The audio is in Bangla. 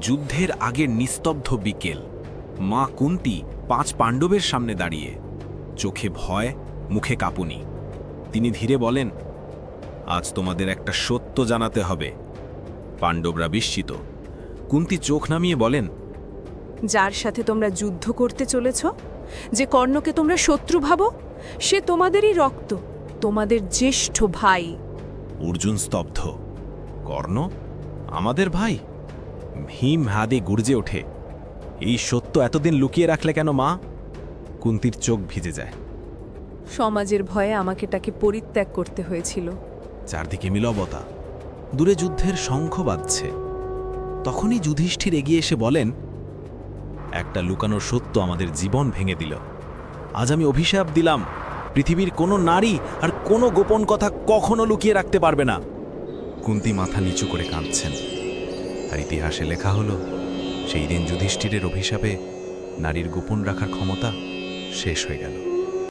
যুদ্ধের আগের নিস্তব্ধ বিকেল। মা কুন্তি পাঁচ পাণ্ডবের সামনে দাঁড়িয়ে চোখে ভয় মুখে কাঁপুনি। তিনি ধীরে বলেন আজ তোমাদের একটা সত্য জানাতে হবে। পাণ্ডবরা বিস্মিত। কুন্তি চোখ নামিয়ে বলেন যার সাথে তোমরা যুদ্ধ করতে চলেছ যে কর্ণকে তোমরা শত্রু ভাবো সে তোমাদেরই রক্ত তোমাদের জ্যেষ্ঠ ভাই। অর্জুন স্তব্ধ কর্ণ? আমাদের ভাই? ভীম হাদে গুর্জে ওঠে। এই সত্য এতদিন লুকিয়ে রাখলে কেন মা? কুন্তির চোখ ভিজে যায়। সমাজের ভয়ে আমাকে তাকে পরিত্যাগ করতে হয়েছিল। চারদিকে মিলবতা দূরে যুদ্ধের শঙ্খ বাজছে তখনই যুধিষ্ঠির এগিয়ে এসে বলেন একটা লুকানো সত্য আমাদের জীবন ভেঙে দিল। আজ আমি অভিশাপ দিলাম পৃথিবীর কোনো নারী আর কোনো গোপন কথা কখনো লুকিয়ে রাখতে পারবে না। কুন্তি মাথা নিচু করে কাঁদছেন। আর ইতিহাসে লেখা হলো, সেই দিন যুধিষ্ঠিরের অভিশাপে নারীর গোপন রাখার ক্ষমতা শেষ হয়ে গেল।